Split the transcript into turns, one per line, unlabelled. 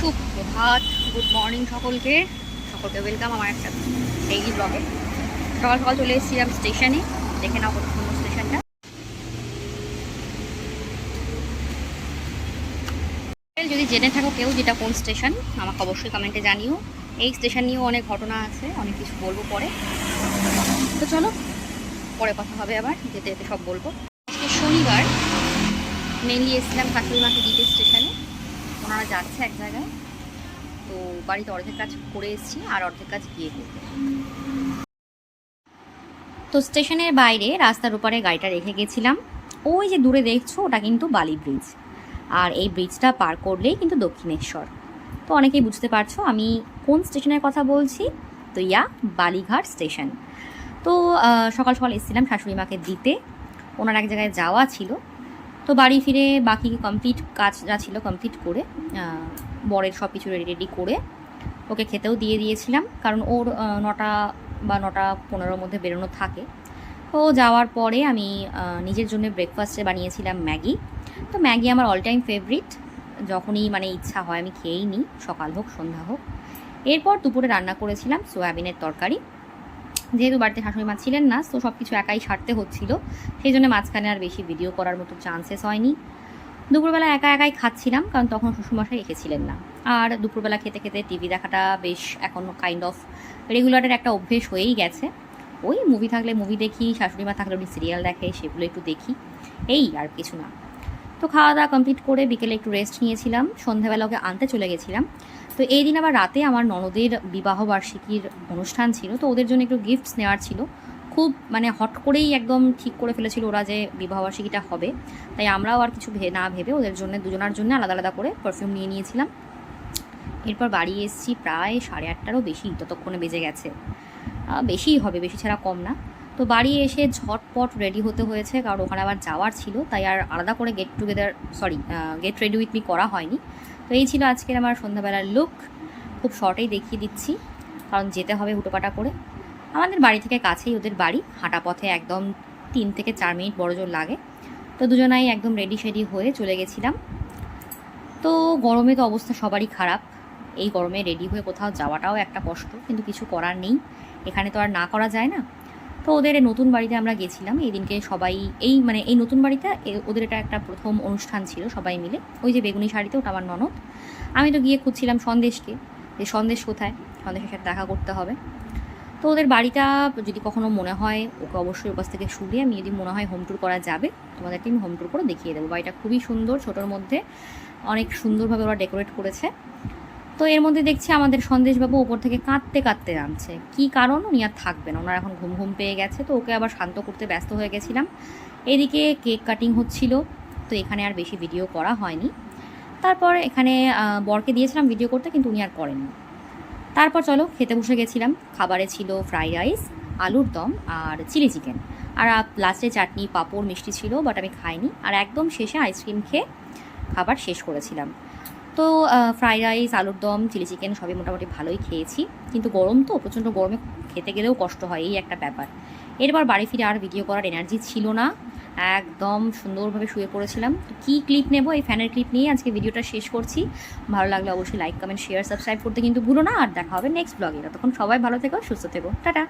সুপ্রভাত good morning সকলকে। সকলকে ওয়েলকাম আমার একটা ডেইলি ব্লগে সকাল সকাল চলে এসেছিলাম স্টেশনে দেখে নাও কত সুন্দর স্টেশনটা যদি জেনে থাকো কেউ যেটা কোন স্টেশন আমাকে অবশ্যই কমেন্টে জানিও। এই স্টেশন নিয়েও অনেক ঘটনা আছে, অনেক কিছু বলব পরে। তো চলো, পরে কথা হবে আবার, যেতে যেতে সব বলব। আজকে শনিবার মেনলি এসেছিলাম শাশুড়ি মাকে দিতে স্টেশনে ওনারা যাচ্ছে এক জায়গায়, তো বাড়িতে অর্ধেক কাজ করে এসেছি আর অর্ধেক কাজ গিয়ে করব। তো স্টেশনের বাইরে রাস্তার উপরে গাড়িটা রেখে গেছিলাম। ওই যে দূরে দেখছ, ওটা কিন্তু বালি ব্রিজ আর এই ব্রিজটা পার করলেই কিন্তু দক্ষিণেশ্বর। তো অনেকেই বুঝতে পারছ আমি কোন স্টেশনের কথা বলছি? তো ইয়া, বালিঘাট স্টেশন। তো সকাল সকাল এসেছিলাম শাশুড়ি মাকে দিতে। ওনার এক জায়গায় যাওয়া ছিল। তো বাড়ি ফিরে বাকি কমপ্লিট কাজ যা ছিল কমপ্লিট করে বরের সব কিছু রেডি রেডি করে ওকে খেতেও দিয়ে দিয়েছিলাম। কারণ ওর নটা বা নটা পনেরোর মধ্যে বেরোনো থাকে। তো যাওয়ার পরে আমি নিজের জন্য ব্রেকফাস্টে বানিয়েছিলাম ম্যাগি। তো ম্যাগি আমার অল টাইম ফেভারিট যখনই মানে ইচ্ছা হয় আমি খেয়েই নিই, সকাল হোক, সন্ধ্যা হোক। এরপর দুপুরে রান্না করেছিলাম সোয়াবিনের তরকারি। যেহেতু বাড়িতে শাশুড়ি মা ছিলেন না, তো সব কিছু একাই সারতে হচ্ছিল। সেই জন্য মাঝখানে আর বেশি ভিডিও করার মতো চান্সেস হয়নি। দুপুরবেলা একা একাই খাচ্ছিলাম, কারণ তখন শ্বশুরমশাই রেখেছিলেন না। আর দুপুরবেলা খেতে খেতে টিভি দেখাটা বেশ এখন কাইন্ড অফ রেগুলারের একটা অভ্যেস হয়েই গেছে। ওই মুভি থাকলে মুভি দেখি, শাশুড়ি মা থাকলে উনি সিরিয়াল দেখে, সেগুলো একটু দেখি। এই আর কিছু না। তো খাওয়া দাওয়া কমপ্লিট করে বিকেলে একটু রেস্ট নিয়েছিলাম। সন্ধ্যাবেলা ওকে আনতে চলে গেছিলাম। তো এই দিন আবার রাতে আমার ননদের বিবাহ বার্ষিকীর অনুষ্ঠান ছিল, তো ওদের জন্য একটু গিফটস নেওয়ার ছিল। খুব মানে হট করেই একদম ঠিক করে ফেলেছিল ওরা যে বিবাহবার্ষিকীটা হবে। তাই আমরাও আর কিছু না ভেবে ওদের জন্য, দুজনার জন্য আলাদা আলাদা করে পারফিউম নিয়ে নিয়েছিলাম। এরপর বাড়ি এসেছি প্রায় সাড়ে আটটারও বেশি, ততক্ষণে বেজে গেছে। বেশিই হবে, বেশি ছাড়া কম না। তো বাড়ি এসে ঝটপট রেডি হতে হয়েছে, কারণ ওখানে আবার যাওয়ার ছিল, তাই আর আলাদা করে get together sorry get ready with me করা হয়নি। তো এই ছিল আজকের আমার সন্ধ্যাবেলার লুক খুব শর্টেই দেখিয়ে দিচ্ছি, কারণ যেতে হবে হুটোপাটা করে। আমাদের বাড়ি থেকে কাছেই ওদের বাড়ি, হাঁটা পথে একদম তিন থেকে চার মিনিট বড় জোর লাগে। তো দুজনাই একদম রেডি শেডি হয়ে চলে গেছিলাম। তো গরমে তো অবস্থা সবারই খারাপ। এই গরমে রেডি হয়ে কোথাও যাওয়াটাও একটা কষ্ট, কিন্তু কিছু করার নেই। এখানে তো আর না করা যায় না। তো ওদের নতুন বাড়িতে আমরা গেছিলাম। এই দিনকে সবাই এই মানে এই নতুন বাড়িতে ওদের এটা একটা প্রথম অনুষ্ঠান ছিল সবাই মিলে। ওই যে বেগুনি শাড়িতে, ওটা আমার ননদ। আমি তো গিয়ে খুঁজছিলাম সন্দেশকে, যে সন্দেশ কোথায়? সন্দেশের সাথে দেখা করতে হবে। তো ওদের বাড়িটা যদি কখনো মনে হয়, ওকে অবশ্যই ওর থেকে শুনে আমি যদি মনে হয় হোম ট্যুর করা যাবে তোমাদেরকে আমি হোম ট্যুর করে দেখিয়ে দেবো। বাড়িটা খুবই সুন্দর, ছোটোর মধ্যে অনেক সুন্দরভাবে ওরা ডেকোরেট করেছে। তো এর মধ্যে দেখছি আমাদের সন্দেশবাবু ওপর থেকে কাঁদতে কাঁদতে নামছে। কি কারণ? উনি আর থাকবেন। ওনার এখন ঘুম ঘুম পেয়ে গেছে, তো ওকে আবার শান্ত করতে ব্যস্ত হয়ে গেছিলাম। এদিকে কেক কাটিং হচ্ছিল, তো এখানে আর বেশি ভিডিও করা হয়নি। তারপর এখানে বরকে দিয়েছিলাম ভিডিও করতে, কিন্তু উনি আর করেননি। তারপর চলো খেতে বসে গেছিলাম। খাবারে ছিল ফ্রাইড রাইস, আলুর দম আর চিলি চিকেন। আর লাস্টে চাটনি, পাঁপড়, মিষ্টি ছিল, বাট আমি খাইনি। আর একদম শেষে আইসক্রিম খেয়ে খাবার শেষ করেছিলাম। তো ফ্রাইড রাইস আলুর দম চিলি চিকেন সবই মোটামুটি ভালোই খেয়েছি। কিন্তু গরম তো, প্রচণ্ড গরমে খেতে গেলেও কষ্ট হয়, এই একটা ব্যাপার। এরপর বাড়ি ফিরে আর ভিডিও করার এনার্জি ছিল না। একদম সুন্দরভাবে শুয়ে পড়েছিলাম। তো কী ক্লিপ নেব? এই ফ্যানের ক্লিপ নিয়ে আজকে ভিডিওটা শেষ করছি। ভালো লাগলে অবশ্যই লাইক কমেন্ট শেয়ার সাবস্ক্রাইব করতে কিন্তু ভুলো না। আর দেখা হবে নেক্সট ব্লগে তখন সবাই ভালো থেকো, সুস্থ থেকো। টাটা!